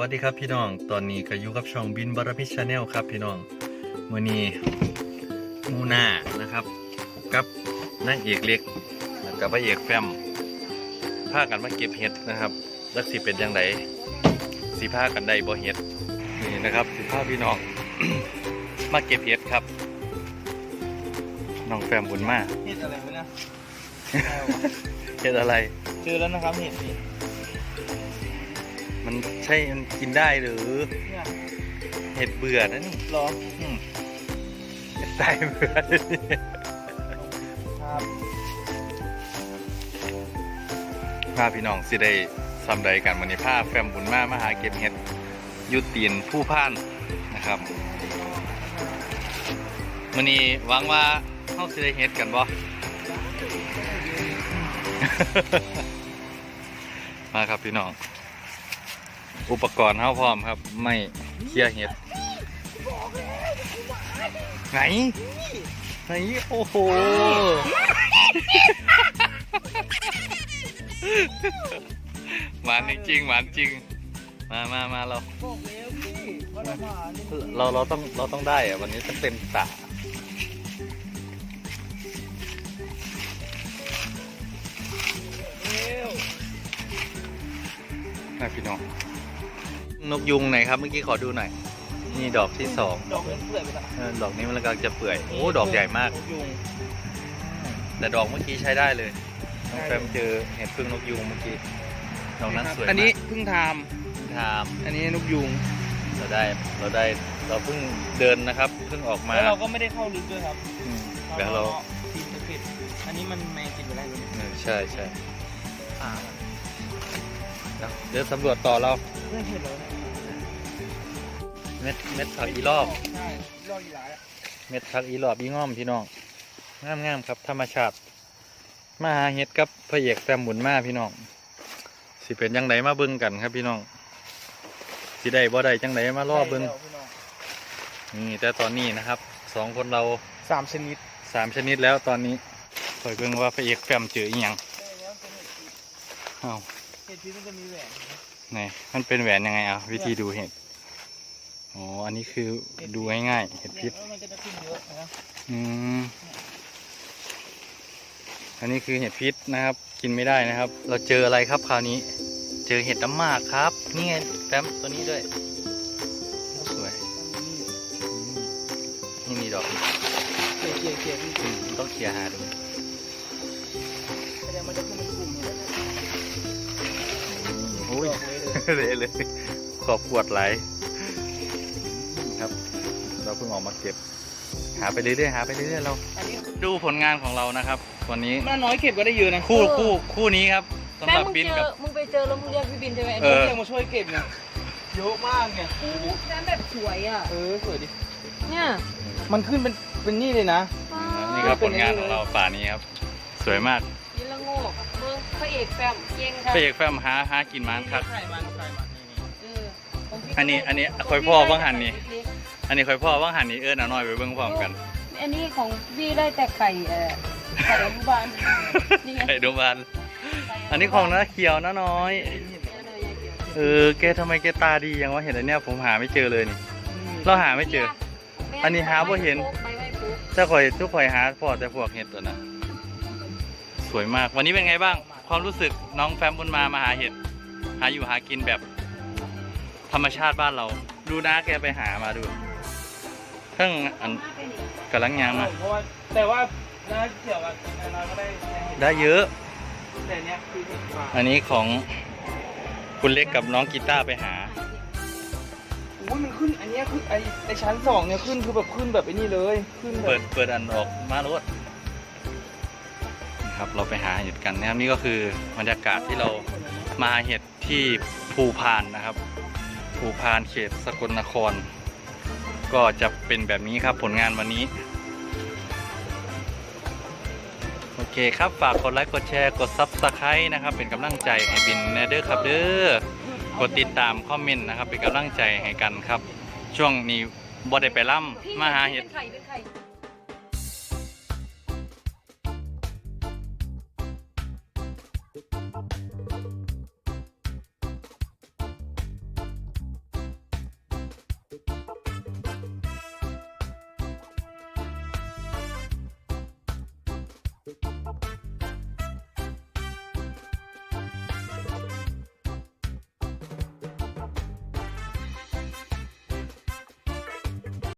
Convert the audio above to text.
วัสดีครับพี่น้อง ตอนนี้ก็อยู่กับช่องบินบารพิชาแนลครับพี่น้องมื่อนี้มูนานะครับ กับนางเอกเล็กแล้วกับพระเอกแฟมพากันมาเก็บเห็ดนะครับแล้วสิเป็นยังไงสีพากันได้บ่เห็ดนี่นะครับสีพาพี่น้องมาเก็บเห็ดครับน้องแฟมบุญมากเห็ดอะไรวะเนี่ยเห็ดอะไรเจอแล้วนะครับเห็ดนี่ มันใช่มันกินได้หรือเนี่ยเห็ดเบื่อนะนี่หรออืมเห็ดตายเบื่อครับพาพี่น้องสิได้ซ้ำใดกันวันนี้พาแฟมบุญมามาหาเก็บเห็ดอยุตีนผู้พ่านนะครับวันนี้หวังว่าเข้าสิได้เห็ดกันบ่ มาครับพี่น้อง อุปกรณ์เฮาพร้อมครับ ไม่เคลียร์เห็ดไหนไหนโอ้โหหวานจริงหวานจริง มามามาเราเราเราต้องเราต้องได้อะวันนี้ต้องเต็มตาเร็วนะพี่น้อง นกยุงไหนครับเมื่อกี้ขอดูหน่อย นี่ดอกที่สองดอกมันเปื่อยไปแล้วเออดอกนี้มันกำลังจะเปื่อยโอ้ดอกใหญ่มากยุงแต่ดอกเมื่อกี้ใช้ได้เลยน้องแฟมเจอเห็ดพึ่งนกยุงเมื่อกี้ดอกนั้นสวยมากอันนี้เพิ่งททามำอันนี้นกยุงเราได้เราได้เราเพิ่งเดินนะครับเพิ่งออกมาแล้วเราก็ไม่ได้เข้าลึกด้วยครับอืมแล้วเราทีมจะปิดอันนี้มันแมงกินไปได้เลยเออใช่ใช่อ่าแล้วเดี๋ยวสำรวจต่อเราเรื่องเห็ดเราเนี่ยเม็ดเม็ดผักอีรอบ ใช่รอบอีหลายอะเม็ดผักอีรอบอีง่อมพี่น้องงามงามๆครับ ธรรมชาติ มาหาเห็ดกับพระเอกแฟมบุญมาพี่น้อง สิเป็นยังไงมาเบิ่งกันครับพี่น้องสิได้บ่ได้จังไดมาล่อเบิ่งใช่แล้วพี่น้องนี่แต่ตอนนี้นะครับสองคนเราสามชนิดสามชนิดแล้วตอนนี้คอยเบิ่งว่าพระเอกแฟมเจออีหยังใช่แล้วเป็นเห็ดพิษอ้าวเห็ดพิษมันจะมีแหวนนะไหนมันเป็นแหวนยังไงอะวิธีดูเห็ด อ๋อ อันนี้คือดูง่ายๆเห็ดพิษเนี่ยมันก็จะขึ้นเยอะนะอืมอันนี้คือเห็ดพิษนะครับ กินไม่ได้นะครับ เราเจออะไรครับคราวนี้ เจอเห็ดน้ำหมากครับ นี่ไงแฟ้มตัวนี้ด้วยสวยอืมนี่มีดอกเกี่ยวเกี่ยวเกี่ยวพี่อืมต้องเคลียร์หาดูแสดงมันจะขึ้นเป็นกลุ่มเลยนะโอ้ยดอกเลยเลยเลยเลยขอบปวดไหลาย ครับ เราเพิ่งออกมาเก็บ หาไปเรื่อยๆหาไปเรื่อยๆเรา อันนี้ดูผลงานของเรานะครับ วันนี้มันน้อยเก็บก็ได้เยอะนะคู่คู่คู่นี้ครับสำแม่หรับมึงบินเจกัอบมึงไปเจอแล้วมึงเรียกพี่บินใช่ไหมเออ เรียกมาช่วยเก็บเนี่ยเยอะมากเนี่ยโอ้โหน้ำแบบสวยอะ เออสวยดิเนี่ยมันขึ้นเป็นเป็นนี่เลยนะนี่ครับผลงานของเราป่านี้ครับ สวยมากยินละโงกเมืองพระเอกแฟมเก่งค่ะพระเอกแฟมหาหากินมันครับ ไข่มันไข่มันเออของพี่อันนี้อันนี้คอยพ่อบ้างหันนี่ อันนี้คอยพ่อว่างหันนี้เอิ้นเอาน้อยไปเบิ่งพร้อมกัน อันนี้ของพี่ได้แต่ไข่เออไข่อนุบาลนี่ไงไข่ดูบานอันนี้ของน้าเขียวน้าน้อย เออแกทำไมแกตาดีอย่างวะเห็นอันเนี้ยผมหาไม่เจอเลยนี่ เราหาไม่เจอ อันนี้หาบ่เห็นไม่ไม่ปุ๊บถ้าคอยทุกคอยหาพอแต่พวกเห็ดตัวนะสวยมากวันนี้เป็นไงบ้าง ความรู้สึกน้องแฟมบุญมามาหาเห็ด หาอยู่หากินแบบ ธรรมชาติบ้านเรา ดูนะแกไปหามาดู เครื่องอันกำลังยางมาเพราะว่าแต่ว่าน่าเกี่ยวกับเราก็ได้ได้เยอะ แต่เนี้ยคือเห็ดกว่าอันนี้ของคุณเล็กกับน้องกีตาร์ไปหาโอ้ยมันขึ้นอันเนี้ยขึ้นไอไอชั้นสองเนี่ยขึ้นคือแบบขึ้นแบบไอ้นี่เลยขึ้นแบเปิบดเปิดอันออกมาโลดนี่ครับเราไปหาเห็ดกันนะครับนี่ก็คือบรรยากาศที่เรามาหาเห็ดที่ภูพานนะครับ ภูพานเขตสกลนคร ก็จะเป็นแบบนี้ครับผลงานวันนี้ โอเคครับฝากกดไลค์กดแชร์กด Subscribe นะครับ เป็นกำลังใจให้บินแนเดอร์ครับเด้อกดติดตามคอมเมนต์นะครับ เป็นกำลังใจให้กันครับ ช่วงนี้บ่ได้ไปล่ำมาหาเห็ด เป็นไข่เป็นไข่